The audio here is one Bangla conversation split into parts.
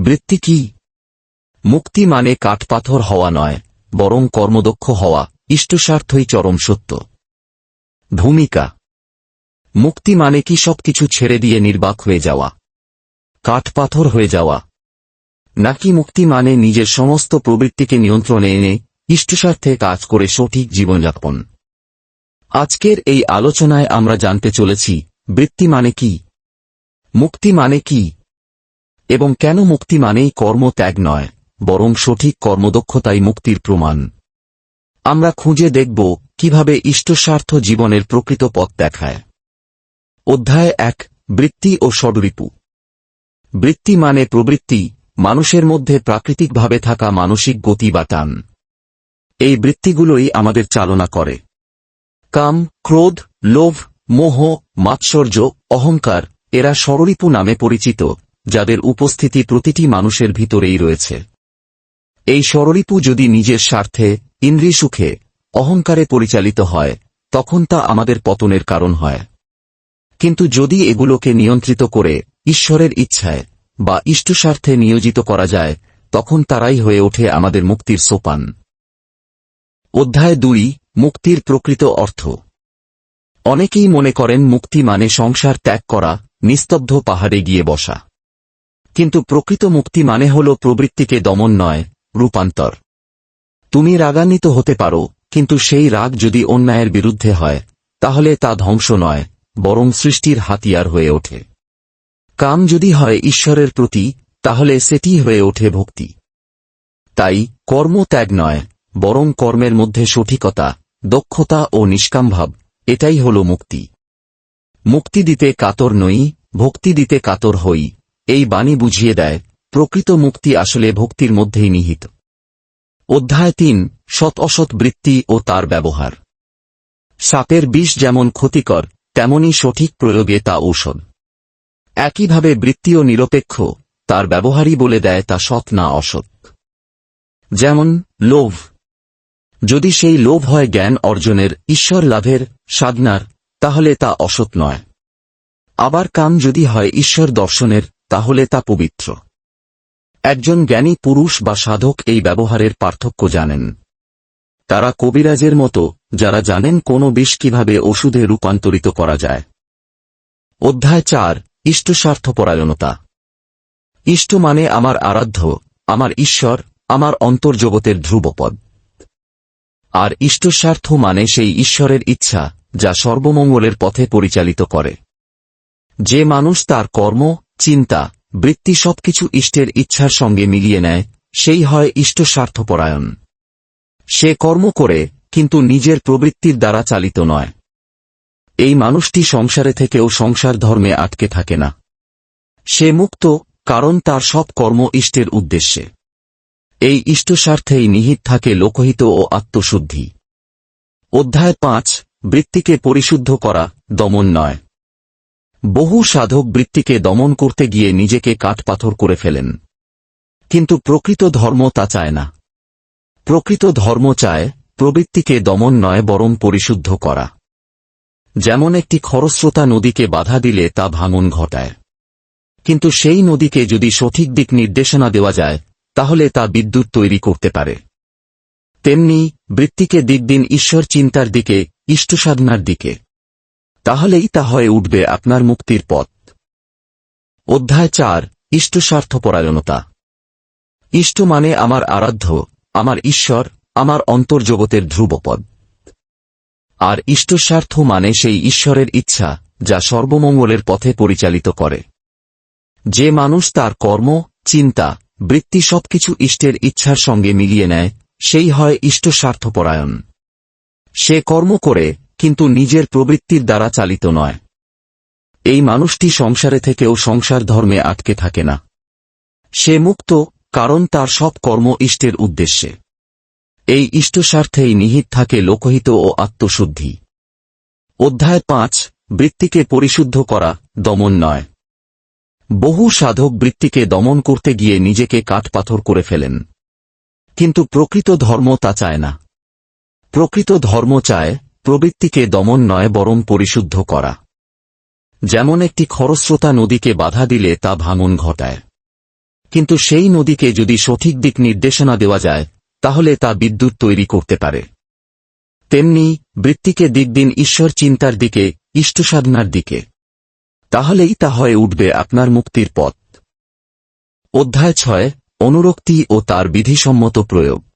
বৃত্তি কি? মুক্তি মানে কাঠপাথর হওয়া নয়, বরং কর্মদক্ষ হওয়া ইষ্টস্বার্থই চরম সত্য। ভূমিকা। মুক্তি মানে কি সবকিছু ছেড়ে দিয়ে নির্বাক হয়ে যাওয়া, কাঠপাথর হয়ে যাওয়া। নাকি মুক্তি মানে নিজের সমস্ত প্রবৃত্তিকে নিয়ন্ত্রণে এনে ইষ্টস্বার্থে কাজ করে সঠিক জীবনযাপন। আজকের এই আলোচনায় আমরা জানতে চলেছি, বৃত্তি মানে কি? মুক্তি মানে কি? এবং কেন মুক্তি মানেই কর্ম ত্যাগ নয়, বরং সঠিক কর্মদক্ষতাই মুক্তির প্রমাণ। আমরা খুঁজে দেখব কীভাবে ইষ্টস্বার্থ জীবনের প্রকৃত পথ দেখায়। অধ্যায় এক, বৃত্তি ও ষড়রিপু বৃত্তি মানে প্রবৃত্তি, মানুষের মধ্যে প্রাকৃতিকভাবে থাকা মানসিক গতি বা টান। এই বৃত্তিগুলোই আমাদের চালনা করে। কাম, ক্রোধ, লোভ, মোহ, মাৎসর্য, অহংকার, এরা ষড়রিপু নামে পরিচিত। যাদের উপস্থিতি প্রতিটি মানুষের ভিতরেই রয়েছে। এই ষড়রিপু যদি নিজের স্বার্থে, ইন্দ্রিয় সুখে, অহংকারে পরিচালিত হয়, তখন তা আমাদের পতনের কারণ হয়। কিন্তু যদি এগুলোকে নিয়ন্ত্রিত করে ঈশ্বরের ইচ্ছায় বা ইষ্টস্বার্থে নিয়োজিত করা যায়, তখন তারাই হয়ে ওঠে আমাদের মুক্তির সোপান। অধ্যায় দুই, মুক্তির প্রকৃত অর্থ। অনেকেই মনে করেন মুক্তি মানে সংসার ত্যাগ করা, নিস্তব্ধ পাহাড়ে গিয়ে বসা। কিন্তু প্রকৃত মুক্তি মানে হল প্রবৃত্তিকে দমন নয়, রূপান্তর। তুমি রাগান্বিত হতে পারো, কিন্তু সেই রাগ যদি অন্যায়ের বিরুদ্ধে হয়, তাহলে তা ধ্বংস নয়, বরং সৃষ্টির হাতিয়ার হয়ে ওঠে। কাম যদি হয় ঈশ্বরের প্রতি, তাহলে সেটি হয়ে ওঠে ভক্তি। তাই কর্ম ত্যাগ নয়, বরং কর্মের মধ্যে সঠিকতা, দক্ষতা ও নিষ্কামভাব এটাই হল মুক্তি। মুক্তি দিতে কাতর নই, ভক্তি দিতে কাতর হই। এই বাণী বুঝিয়ে দেয়, প্রকৃত মুক্তি আসলে ভক্তির মধ্যেই নিহিত। অধ্যায় তিন, সৎ অসৎ বৃত্তি ও তার ব্যবহার। সাপের বিষ যেমন ক্ষতিকর, তেমনি সঠিক প্রয়োগে তা ঔষধ। একইভাবে বৃত্তিও নিরপেক্ষ, তার ব্যবহারই বলে দেয় তা সৎ না অসৎ। যেমন, লোভ। যদি সেই লোভ হয় জ্ঞান অর্জনের, ঈশ্বর লাভের, সাধনার, তাহলে তা অসৎ নয়। আবার কাম যদি হয় ঈশ্বর দর্শনের তাহলে তা পবিত্র। একজন জ্ঞানী পুরুষ বা সাধক এই ব্যবহারের পার্থক্য জানেন। তারা কবিরাজের মতো, যারা জানেন কোন বিষ কীভাবে ওষুধে রূপান্তরিত করা যায়। অধ্যায় চার ইষ্ট ইষ্টস্বার্থপরায়ণতা। ইষ্ট মানে আমার আরাধ্য, আমার ঈশ্বর, আমার অন্তর্জগতের ধ্রুবপদ। আর ইষ্টস্বার্থ মানে সেই ঈশ্বরের ইচ্ছা, যা সর্বমঙ্গলের পথে পরিচালিত করে। যে মানুষ তার কর্ম চিন্তা, বৃত্তি সবকিছু ইষ্টের ইচ্ছার সঙ্গে মিলিয়ে নেয়, সেই হয় ইষ্ট স্বার্থপরায়ণ। সে কর্ম করে, কিন্তু নিজের প্রবৃত্তির দ্বারা চালিত নয়। এই মানুষটি সংসারে থেকেও সংসার ধর্মে আটকে থাকে না। সে মুক্ত, কারণ তার সব কর্ম ইষ্টের উদ্দেশ্যে। এই ইষ্টস্বার্থেই নিহিত থাকে লোকহিত ও আত্মশুদ্ধি। অধ্যায় পাঁচ, বৃত্তিকে পরিশুদ্ধ করা, দমন নয়। বহু সাধক বৃত্তিকে দমন করতে গিয়ে নিজেকে কাঠপাথর করে ফেলেন। কিন্তু প্রকৃত ধর্ম তা চায় না। প্রকৃত ধর্ম চায় প্রবৃত্তিকে দমন নয়, বরং পরিশুদ্ধ করা। যেমন একটি খরস্রোতা নদীকে বাধা দিলে তা ভাঙন ঘটায়। কিন্তু সেই নদীকে যদি সঠিক দিক নির্দেশনা দেওয়া যায়, তাহলে তা বিদ্যুৎ তৈরি করতে পারে। তেমনি বৃত্তিকে দিক দিন ঈশ্বর চিন্তার দিকে, ইষ্টসাধনার দিকে। তাহলেই তা হয়ে উঠবে আপনার মুক্তির পথ। অধ্যায় চার ইষ্টস্বার্থপরায়ণতা ইষ্ট মানে আমার আরাধ্য, আমার ঈশ্বর, আমার অন্তর্জগতের ধ্রুবপদ। আর ইষ্টস্বার্থ মানে সেই ঈশ্বরের ইচ্ছা, যা সর্বমঙ্গলের পথে পরিচালিত করে। যে মানুষ তার কর্ম, চিন্তা, বৃত্তি সবকিছু ইষ্টের ইচ্ছার সঙ্গে মিলিয়ে নেয়, সেই হয় ইষ্ট স্বার্থপরায়ণ। সে কর্ম করে কিন্তু নিজের প্রবৃত্তির দ্বারা চালিত নয়। এই মানুষটি সংসারে থেকেও সংসার ধর্মে আটকে থাকে না। সে মুক্ত, কারণ তার সব কর্ম ইষ্টের উদ্দেশ্যে। এই ইষ্টস্বার্থেই নিহিত থাকে লোকহিত ও আত্মশুদ্ধি। অধ্যায় পাঁচ, বৃত্তিকে পরিশুদ্ধ করা, দমন নয়। বহু সাধক বৃত্তিকে দমন করতে গিয়ে নিজেকে কাঠপাথর করে ফেলেন। কিন্তু প্রকৃত ধর্ম তা চায় না। প্রকৃত ধর্ম চায় প্রবৃত্তিকে দমন নয়, বরং পরিশুদ্ধ করা। যেমন একটি খরস্রোতা নদীকে বাধা দিলে তা ভাঙন ঘটায়। কিন্তু সেই নদীকে যদি সঠিক দিক নির্দেশনা দেওয়া যায়, তাহলে তা বিদ্যুৎ তৈরি করতে পারে। তেমনি, বৃত্তিকে দিক দিন ঈশ্বর চিন্তার দিকে, ইষ্টসাধনার দিকে। তাহলেই তা হয়ে উঠবে আপনার মুক্তির পথ। অধ্যায় ছয়, অনুরক্তি ও তার বিধিসম্মত প্রয়োগ।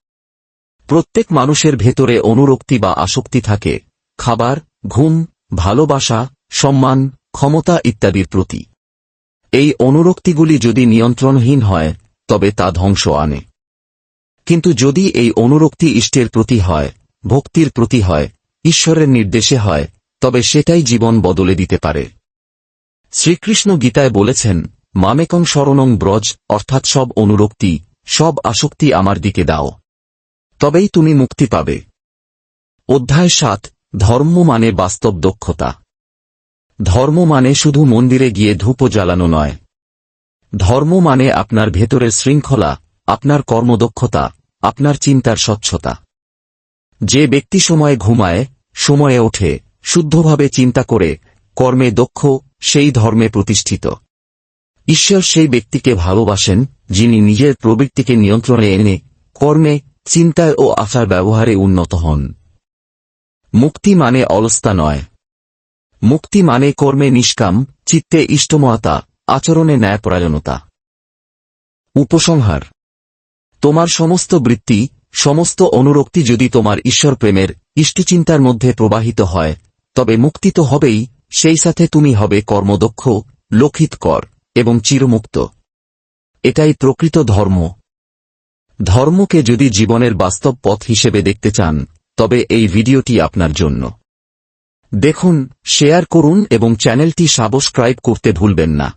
প্রত্যেক মানুষের ভেতরে অনুরক্তি বা আসক্তি থাকে, খাবার, ঘুম, ভালোবাসা, সম্মান, ক্ষমতা ইত্যাদির প্রতি। এই অনুরক্তিগুলি যদি নিয়ন্ত্রণহীন হয়, তবে তা ধ্বংস আনে। কিন্তু যদি এই অনুরক্তি ইষ্টের প্রতি হয়, ভক্তির প্রতি হয়, ঈশ্বরের নির্দেশে হয়, তবে সেটাই জীবন বদলে দিতে পারে। শ্রীকৃষ্ণ গীতায় বলেছেন, মামেকং শরণং ব্রজ, অর্থাৎ সব অনুরক্তি, সব আসক্তি আমার দিকে দাও। তবেই তুমি মুক্তি পাবে। অধ্যায় সাত, ধর্ম মানে বাস্তব দক্ষতা। ধর্ম মানে শুধু মন্দিরে গিয়ে ধূপ জ্বালানো নয়। ধর্ম মানে আপনার ভেতরের শৃঙ্খলা, আপনার কর্মদক্ষতা, আপনার চিন্তার স্বচ্ছতা। যে ব্যক্তি সময়ে ঘুমায়, সময়ে ওঠে, শুদ্ধভাবে চিন্তা করে, কর্মে দক্ষ, সেই ধর্মে প্রতিষ্ঠিত। ঈশ্বর সেই ব্যক্তিকে ভালোবাসেন, যিনি নিজের প্রবৃত্তিকে নিয়ন্ত্রণে এনে, কর্মে চিন্তায় ও আচার ব্যবহারে উন্নত হন। মুক্তি মানে অলস্তা নয়। মুক্তি মানে কর্মে নিষ্কাম, চিত্তে ইষ্টময়তা, আচরণে ন্যায়পরায়ণতা। উপসংহার। তোমার সমস্ত বৃত্তি, সমস্ত অনুরক্তি যদি তোমার ঈশ্বর প্রেমের ইষ্টচিন্তার মধ্যে প্রবাহিত হয়, তবে মুক্তি তো হবেই, সেই সাথে তুমি হবে কর্মদক্ষ লক্ষিত কর এবং চিরমুক্ত। এটাই প্রকৃত ধর্ম। ধর্মকে যদি জীবনের বাস্তব পথ হিসেবে দেখতে চান, তবে এই ভিডিওটি আপনার জন্য। দেখুন, শেয়ার করুন এবং চ্যানেলটি সাবস্ক্রাইব করতে ভুলবেন না।